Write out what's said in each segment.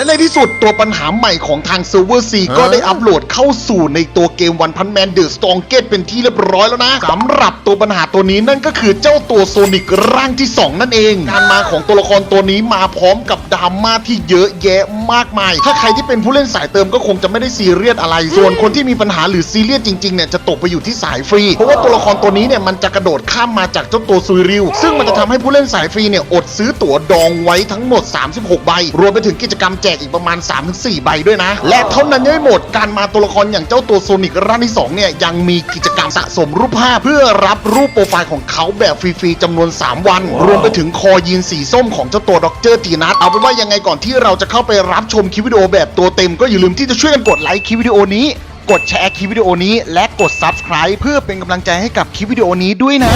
และในที่สุดตัวปัญหาใหม่ของทางเซิร์ฟเวอร์ซีก็ได้อัปโหลดเข้าสู่ในตัวเกมวันพันแมนเดอะสตองเกตเป็นที่เรียบร้อยแล้วนะสำหรับตัวปัญหาตัวนี้นั่นก็คือเจ้าตัวโซนิกร่างที่ 2 นั่นเอง การมาของตัวละครตัวนี้มาพร้อมกับดราม่าที่เยอะแยะมากมาย ถ้าใครที่เป็นผู้เล่นสายเติมก็คงจะไม่ได้ซีเรียสอะไร ส่วนคนที่มีปัญหาหรือซีเรียสจริงๆเนี่ยจะตกไปอยู่ที่สายฟรี เพราะว่าตัวละครตัวนี้เนี่ยมันจะกระโดดข้ามมาจากเจ้าตัวซุยริว ซึ่งมันจะทำให้ผู้เล่นสายฟรีเนี่ยอดซื้อตั๋วดองไว้ทั้งหมด 36 ใบ รวมไปถึงกิจกรรมแจกอีกประมาณ 3-4 ใบด้วยนะ และเท่านั้นยังไม่หมดการมาตัวละครอย่างเจ้าตัวโซนิกร่างที่2เนี่ยยังมีกิจกรรมสะสมรูปภาพ เพื่อรับรูปโปรไฟล์ของเขาแบบฟรีๆจำนวน 3 วัน รวมไปถึงคอยีนสีส้มของเจ้าตัวด็อกเจอร์ตีนัทเอาเป็นว่ายังไงก่อนที่เราจะเข้าไปรับชมคลิปวิดีโอแบบตัวเต็มก็อย่าลืมที่จะช่วยกันกดไลค์คลิปวิดีโอนี้กดแชร์คลิปวิดีโอนี้ และกด subscribe เพื่อเป็นกำลังใจให้กับคลิปวิดีโอนี้ด้วยนะ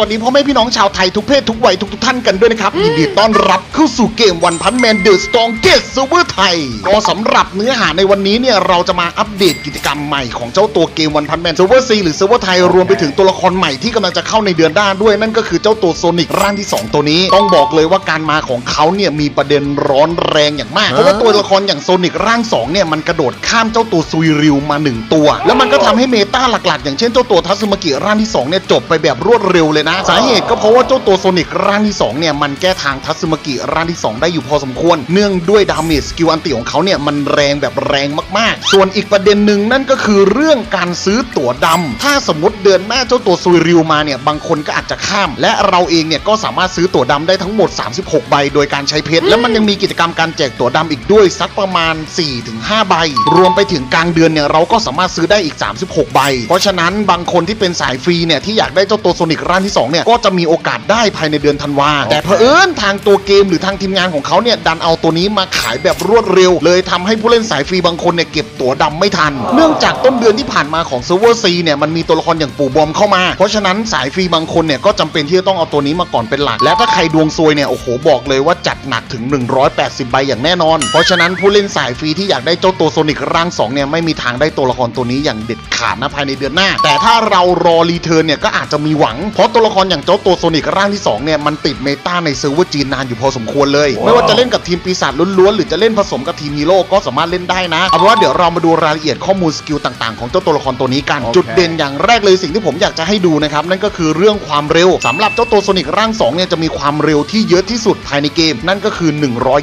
วัสดีพ่อแม่พี่น้องชาวไทยทุกเพศทุกวัยทุกทุกๆท่านกันด้วยนะครับยินดีต้อนรับเข้าสู่เกมวันพันแมนเดอะสตองเกตเซิร์ฟเวอร์ไทยก็สำหรับเนื้อหาในวันนี้เนี่ยเราจะมาอัปเดตกิจกรรมใหม่ของเจ้าตัวเกมวันพันแมนเซิร์ฟเวอร์ซีหรือเซิร์ฟเวอร์ไทยรวมไปถึงตัวละครใหม่ที่กำลังจะเข้าในเดือนหน้าด้วยนั่นก็คือเจ้าตัวโซนิกร่างที่ 2 ตัวนี้ ต้องบอกเลยว่าการมาของเขาเนี่ยมีประเด็นร้อนแรงอย่างมากเพราะว่าตัวละครอย่างโซนิกร่าง2เนี่ยมันกระโดดข้ามเจ้าตัวซุยริวมาหนึ่งตัว แล้วมันก็ทำให้เมตาหลักๆ อย่างเช่นเจ้าตัวทัสึมากิร่างที่2เนี่ยจบไปแบบรวดเร็วเลยนะ สาเหตุก็เพราะว่าเจ้าตัวโซนิกร่างที่2เนี่ยมันแก้ทางทัสึมากิร่างที่ 2 ได้อยู่พอสมควร เนื่องด้วยดาเมจสกิลอันติของเขาเนี่ยมันแรงแบบแรงมากๆ ส่วนอีกประเด็นหนึ่งนั่นก็คือเรื่องการซื้อตั๋วดำถ้าสมมติเดือนหน้าเจ้าตัวซุยริวมาเนี่ยบางคนก็อาจจะข้าม และเราเองเนี่ยก็สามารถซื้อตั๋วดำได้ทั้งหมด 36 ใบ โดยการใช้เพชรและมันยังมีกิจกรรมการแจกตั๋วดำอีกด้วยสักประมาณ 4-5 ใบ รวมไปถึงกลางเดือนเนี่ยเราก็สามารถซื้อได้อีก 36 ใบ เพราะฉะนั้นบางคนที่เป็นสายฟรีเนี่ยที่อยากได้เจ้าตัวโซนิกร่างที่2เนี่ยก็จะมีโอกาสได้ภายในเดือนธันวาแต่เผอิญทางตัวเกมหรือทางทีมงานของเขาเนี่ยดันเอาตัวนี้มาขายแบบรวดเร็ว เลยทำให้ผู้เล่นสายฟรีบางคนเนี่ยเก็บตั๋วดำไม่ทัน เนื่องจากต้นเดือนที่ผ่านมาของเซิร์ฟเวอร์ซีเนี่ยมันมีตัวละครอย่างปู่บอมเข้ามา เพราะฉะนั้นสายฟรีบางคนเนี่ยก็จำเป็นที่จะต้องเอาตัวนี้มาก่อนเป็นหลัก และถ้าใครดวงซวยเนี่ยโอ้โหบอกเลยว่าจัดหนักถึง 180 ใบอย่างแน่นอน เพราะฉะนั้นผู้เล่นสายฟรีที่อยากได้เจ้าตัวโซนิกร่างสองเนี่ยไม่มีทางได้ตัวละครตัวนี้อย่างเด็ดขาดนะภายในเดือนหน้า แต่ถ้าเรารอรีเทิร์นเนี่ยก็อาจจะมีหวังเพราะตัวละครอย่างเจ้าตัวโซนิกร่างที่สองเนี่ยมันติดเมตาในเซิร์ฟเวอร์จีนนานอยู่พอสมควรเลย ไม่ว่าจะเล่นกับทีมปีศาจล้วนๆหรือจะเล่นผสมกับทีมฮีโร่ก็สามารถเล่นได้นะเอาเป็นว่าเดี๋ยวเรามาดูรายละเอียดข้อมูลสกิลต่างๆของเจ้าตัวละครตัวนี้กัน จุดเด่นอย่างแรกเลยสิ่งที่ผมอยากจะให้ดูนะครับนั่นก็คือเรื่องความเร็วสำหรับเจ้าตัวโซนิกร่าง2เนี่ยจะมีความเร็วที่เยอะที่สุดภายในเกม นั่นก็คือ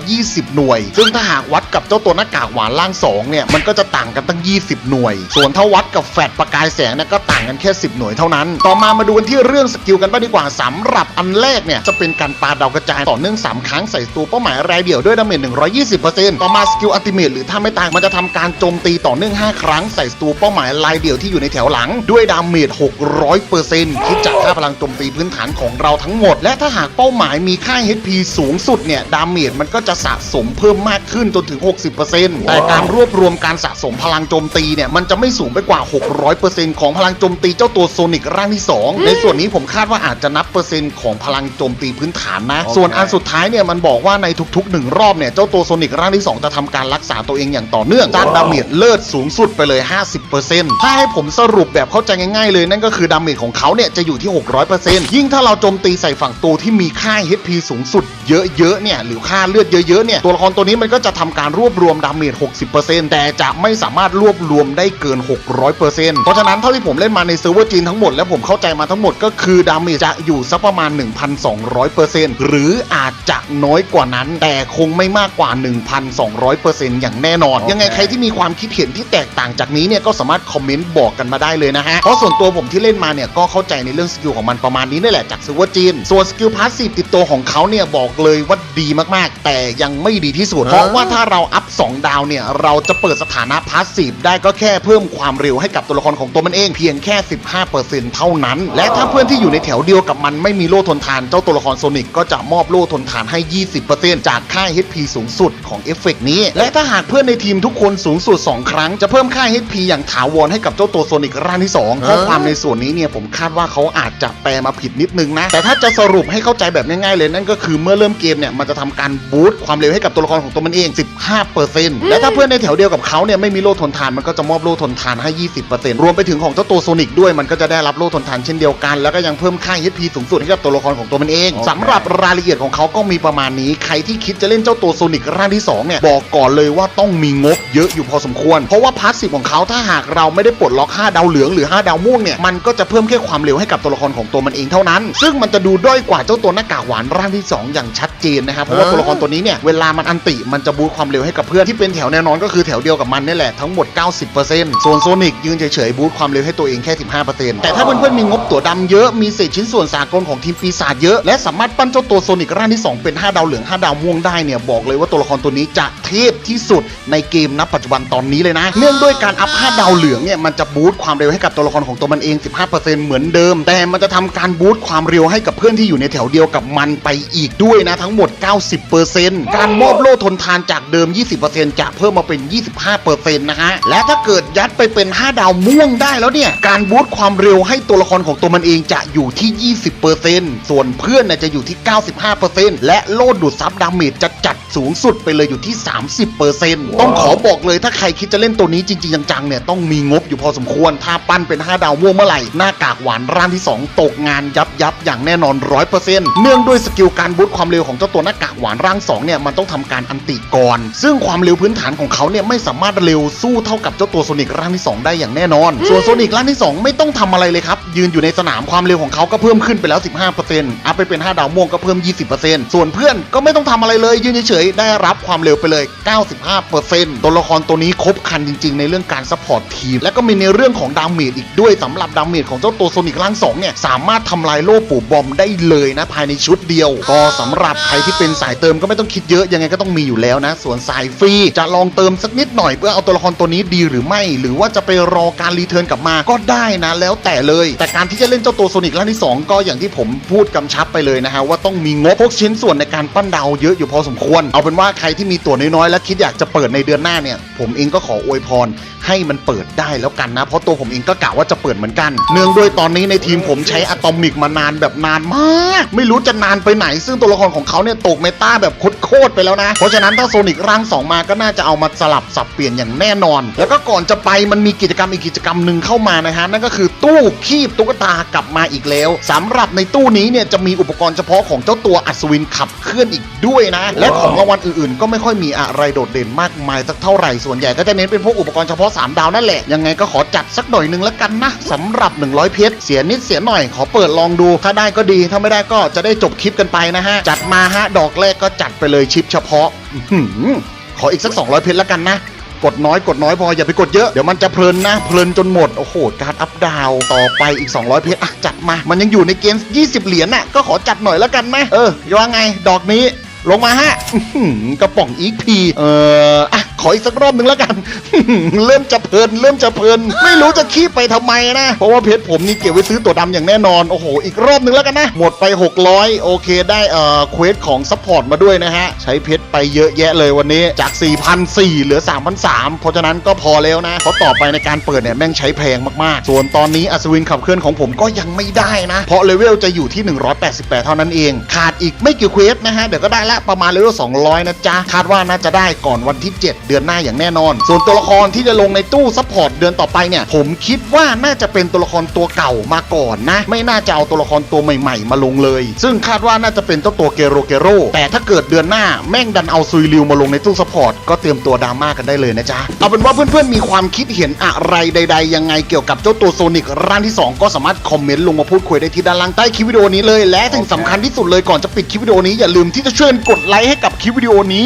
120 หน่วย ซึ่งถ้าหากวัดกับเจ้าตัวหน้ากากหวานร่าง2เนี่ยมันก็จะต่างกันตั้ง 20 หน่วย ส่วนถ้าวัดกับแฟดประกายแสงเนี่ยก็ต่างกันแค่ 10 หน่วยเท่านั้น ต่อมามาดูกันที่เรื่องสกิลกันบ้างดีกว่าสำหรับอันแรกเนี่ยจะเป็นการปาดาวกระจายต่อเนื่อง3ครั้งใส่ตัวเป้าหมายรายเดี่ยวด้วยดาเมจ120%ต่อมาสกิลอัลติเมทหรือถ้าไม่ตายมันจะทำการโจมตีต่อเนื่อง 5 ครั้งใส่ตัวเป้าหมายรายเดี่ยวที่อยู่ในแถวหลัง ด้วยดาเมจ600%คิดจากค่าพลังโจมตีพื้นฐานของเราทั้งหมด และถ้าหากเป้าหมายมีค่า HP สูงสุดเนี่ยดาเมจมันก็จะสะสมเพิ่มมากขึ้นจนถึง 60%แต่การรวบรวมการสะสมพลังโจมตีเนี่ยมันจะไม่สูงไปกว่า 600%ของพลังโจมตีเจ้าตัวโซนิกร่างที่ 2 ในส่วนนี้ผมคาดว่าอาจจะนับเปอร์เซ็นต์ของพลังโจมตีพื้นฐานนะ ส่วนอันสุดท้ายเนี่ยมันบอกว่าในทุกๆ 1 รอบเนี่ยเจ้าตัวโซนิกร่างที่ 2 จะทำการรักษาตัวเองอย่างต่อเนื่องจากดาเมจเลิศสูงสุดไปเลย 50%ถ้าให้ผมสรุปแบบเข้าใจง่ายๆ เลยนั่นก็คือดาเมจของเขาเนี่ยจะอยู่ที่ 600%ยิ่งถ้าเราโจมตีใส่ฝั่งตัวที่มีค่า HP สูงสุดเยอะๆเนี่ยหรือค่าเลือดเยอะๆเนี่ยตัวละครตัวนี้มันก็จะทำการรวบรวมดาเมจ 60%แต่จะไม่สามารถรวบรวมได้เกิน 600%เพราะฉะนั้นเท่าที่ผมเล่นมาในเซิร์ฟเวอร์จีนทั้งหมดและผมเข้าใจมาทั้งหมดก็คือดาเมจจะอยู่สักประมาณ 1,200%หรืออาจจะน้อยกว่านั้น แต่คงไม่มากกว่า 1,200%อย่างแน่นอน ยังไงใครที่มีความคิดเห็นที่แตกต่างจากนี้เนี่ยก็สามารถคอมเมนต์บอกกันมาได้เลยนะฮะ เพราะส่วนตัวผมที่เล่นมาเนี่ยก็เข้าใจในเรื่องสกิลของมันประมาณนี้นี่แหละจากเซิร์ฟเวอร์จีน ส่วนสกิลพาสซีฟติดตัวของเขาเนี่ยบอกเลยว่าดีมากๆ แต่ยังไม่ดีที่สุด เพราะว่าถ้าเราอัพ 2 ดาวเนี่ยเราจะเปิดสถานะพาสซีฟได้ก็แค่เพิ่มความเร็วให้กับตัวละครของตัวมันเองเพียงแค่ 15%เท่านั้น และถ้าเอนที่อยู่ในแถวเดียวกับมันไม่มีโล่ทนทานเจ้าตัวละครโซนิกก็จะมอบโล่ทนทานให้ 20%จากค่า HP สูงสุดของเอฟเฟกต์นี้ และถ้าหากเพื่อนในทีมทุกคนสูงสุด 2 ครั้งจะเพิ่มค่า HP อย่างถาวรให้กับเจ้าตัวโซนิกร่างที่ 2 ข้อความในส่วนนี้เนี่ยผมคาดว่าเขาอาจจะแปลมาผิดนิดนึงนะ แต่ถ้าจะสรุปให้เข้าใจแบบง่ายๆเลยนั่นก็คือเมื่อเริ่มเกมเนี่ยมันจะทำการบูสต์ความเร็วให้กับตัวละครของตัวมันเอง 15%และถ้าเพื่อนในแถวเดียวกับเขาเนี่ยไม่มีโล่ทนทานมันก็จะมอบโล่ทนทานให้ 20%รวมไปถึงของเจ้าตัวโซนิกด้วยมันก็จะได้รับโล่ทนทานเช่นเดียวกันแล้วก็ยังเพิ่มค่า HP สูงสุดให้กับตัวละครของตัวมันเองสำหรับรายละเอียดของเขาก็มีประมาณนี้ ใครที่คิดจะเล่นเจ้าตัวโซนิกร่างที่สองเนี่ยบอกก่อนเลยว่าต้องมีงบเยอะอยู่พอสมควร เพราะว่าพาร์ทสิของเขาถ้าหากเราไม่ได้ปลดล็อก5ดาวเหลืองหรือ 5 ดาวม่วงเนี่ยมันก็จะเพิ่มแค่ความเร็วให้กับตัวละครของตัวมันเองเท่านั้น ซึ่งมันจะดูด้อยกว่าเจ้าตัวหน้ากากหวานร่างที่ 2 อย่างชัดเจนนะครับเพราะว่าตัวละครตัวนี้เนี่ยเวลามันอันติมันจะบูสต์ความเร็วให้กับเพื่อนที่เป็นแถวแนวนอนก็คือแถวเดียวกับมันนี่แหละทั้งหมด 90%ส่วนโซนิกยืนเฉยๆบูสต์ความเร็วให้ตัวเองแค่ 15%แต่ถ้าเพื่อนๆมีงบตั๋วดำเยอะมีเศษชิ้นส่วนสากลของทีมปีศาจเยอะ และสามารถปั้นเจ้าตัวโซนิกร่างที่สองเป็น 5 ดาวเหลือง 5 ดาวม่วงได้เนี่ยบอกเลยว่าตัวละครตัวนี้จะเทพที่สุดในเกมณปัจจุบันตอนนี้เลยนะ เนื่องด้วยการอัพ5ดาวเหลืองเนี่ยมันจะบูสต์ความเร็วให้กับตัวละครของตัวมันเอง 15%เหมือนเดิม แต่มันจะทำการบูสต์ความเร็วให้กับเพื่อนที่อยู่ในแถวเดียวกับมันไปอีกด้วยนะทั้งหมด 90%การมอบโล่ทนทานจากเดิม 20%จะเพิ่มมาเป็น 25%นะฮะและถ้าเกิดยัดไปเป็น 5 ดาวม่วงได้แล้วเนี่ยการบูสต์ความเร็วให้ตัวละครของตัวมันเองจะอยู่ที่ 20%ส่วนเพื่อนน่ะจะอยู่ที่ 95%และโล่ดูดซับดาเมจจะจัด สูงสุดไปเลยอยู่ที่ 30%ต้องขอบอกเลยถ้าใครคิดจะเล่นตัวนี้จริง ๆ จังๆเนี่ยต้องมีงบอยู่พอสมควร ถ้าปั้นเป็น 5 ดาวม่วงเมื่อไหร่ หน้ากากหวานร่างที่ 2 ตกงานยับยับอย่างแน่นอน 100%เนื่องด้วยสกิลการบูสต์ความเร็วของเจ้าตัวหน้ากากหวานร่าง2เนี่ยมันต้องทำการอันติก่อนซึ่งความเร็วพื้นฐานของเขาเนี่ยไม่สามารถเร็วสู้เท่ากับเจ้าตัวโซนิกร่างที่ 2 ได้อย่างแน่นอน ส่วนโซนิกร่างที่ 2 ไม่ต้องทำอะไรเลยครับยืนอยู่ในสนามความเร็วของเขาก็เพิ่มขึ้นไปแล้ว 15%อัพไปเป็น 5 ดาวม่วงก็เพิ่ม 20%ส่วนเพื่อนก็ไม่ต้องทำอะไรเลยยืนเฉยๆได้รับความเร็วไปเลย 95%ตัวละครตัวนี้ครบครันจริง ๆ ในเรื่องการซัพพอร์ตทีม และก็มีในเรื่องของดาเมจอีกด้วยสำหรับดาเมจของเจ้าตัวโซนิกร่าง2เนี่ยสามารถทำลายโล่ปู่บอมได้เลยนะภายในชุดเดียว ก็สำหรับใครที่เป็นสายเติมก็ไม่ต้องคิดเยอะยังไงก็ต้องมีอยู่แล้วนะ ส่วนสายฟรีจะลองเติมสักนิดหน่อยเพื่อเอาตัวละครตัวนี้ดีหรือไม่ หรือว่าจะไปรอการรีเทิร์นกลับมาก็ได้นะแล้วแต่เลย แต่การที่จะเล่นเจ้าตัวโซนิกร่างที่ 2 ก็อย่างที่ผมพูดกำชับไปเลยนะฮะว่าต้องมีงบพวกชิ้นส่วนในการปั้นดาวเยอะอยู่พอสมควรเอาเป็นว่าใครที่มีตัวน้อยๆ และคิดอยากจะเปิดในเดือนหน้าเนี่ย ผมเองก็ขออวยพรให้มันเปิดได้แล้วกันนะ เพราะตัวผมเองก็กะว่าจะเปิดเหมือนกัน เนื่องด้วยตอนนี้ในทีมผมใช้อะตอมิกมานานแบบนานมาก ไม่รู้จะนานไปไหน ซึ่งตัวละครของเขาเนี่ยตกเมตาแบบโคตรๆไปแล้วนะ เพราะฉะนั้นถ้าโซนิกร่าง 2 มาก็น่าจะเอามาสลับสับเปลี่ยนอย่างแน่นอน แล้วก็ก่อนจะไปมันมีกิจกรรมอีกกิจกรรมหนึ่งเข้ามานะฮะนั่นก็คือตู้คีบตุ๊กตากลับมาอีกแล้วสำหรับในตู้นี้เนี่ยจะมีอุปกรณ์เฉพาะของเจ้าตัวอัศวินขับเคลื่อนอีกด้วยนะ และของรางวัลอื่นๆ ก็ไม่ค่อยมีอะไรโดดเด่นมากมายสักเท่าไหร่ ส่วนใหญ่ก็จะเน้นเป็นพวกอุปกรณ์เฉพาะ 3 ดาวนั่นแหละ ยังไงก็ขอจัดสักหน่อยหนึ่งแล้วกันนะสำหรับ 100 เพชรเสียนิดเสียหน่อย ขอเปิดลองดู ถ้าได้ก็ดี ถ้าไม่ได้ก็จะได้จบคลิปกันไปนะฮะ จัดมาฮะ ดอกแรกก็จัดไปเลยชิปเฉพาะอขออีกสัก 200 เพชรแล้วกันนะกดน้อยกดน้อยพออย่าไปกดเยอะ เดี๋ยวมันจะเพลินนะ เพลินจนหมด โอ้โห การอัพดาว ต่อไปอีก 200 เพชรอะจัดมา มันยังอยู่ในเกณฑ์20 เหรียญน่ะก็ขอจัดหน่อยแล้วกันนะเออว่าไงดอกนี้ ลงมาฮะอื้อหือกระป๋องอีกพีเอออะ ขออีกสักรอบหนึ่งแล้วกัน เริ่มจะเพลิน เริ่มจะเพลิน ไม่รู้จะขี้ไปทำไมนะ เพราะว่าเพชรผมนี่เก็บไว้ซื้อตัวดำอย่างแน่นอน โอ้โห อีกรอบหนึ่งแล้วกันนะ หมดไป 600 โอเค ได้เอ่อเควสของซัพพอร์ตมาด้วยนะฮะ ใช้เพชรไปเยอะแยะเลยวันนี้ จาก 4,004เหลือ 3,003เพราะฉะนั้นก็พอแล้วนะ เพราะต่อไปในการเปิดเนี่ยแม่งใช้แพงมากๆ ส่วนตอนนี้อัศวินขับเคลื่อนของผมก็ยังไม่ได้นะ เพราะเลเวลจะอยู่ที่ 188 เท่านั้นเอง ขาดอีกไม่กี่เควสนะฮะ เดี๋ยวก็ได้ละประมาณเลเวล200 นะจ๊ะ คาดว่าน่าจะได้ก่อนวันที่ 7เดือนหน้าอย่างแน่นอน ส่วนตัวละครที่จะลงในตู้ซัพพอร์ตเดือนต่อไปเนี่ย ผมคิดว่าน่าจะเป็นตัวละครตัวเก่ามาก่อนนะ ไม่น่าจะเอาตัวละครตัวใหม่ๆ มาลงเลย ซึ่งคาดว่าน่าจะเป็นเจ้าตัวเกโรเกโรแต่ถ้าเกิดเดือนหน้าแม่งดันเอาซุยริวมาลงในตู้ซัพพอร์ตก็เตรียมตัวดราม่ากันได้เลยนะจ๊ะเอาเป็นว่าเพื่อนๆมีความคิดเห็นอะไรใด ๆ ยังไงเกี่ยวกับเจ้าตัวโซนิกร่างที่ 2 ก็สามารถคอมเมนต์ลงมาพูดคุยได้ที่ด้านล่างใต้คลิปวิดีโอนี้เลยและสิ่งสำคัญที่สุดเลยก่อนจะปิดคลิปวิดีโอนี้อย่าลืมที่จะช่วยกดไลค์ให้กับคลิปวิดีโอนี้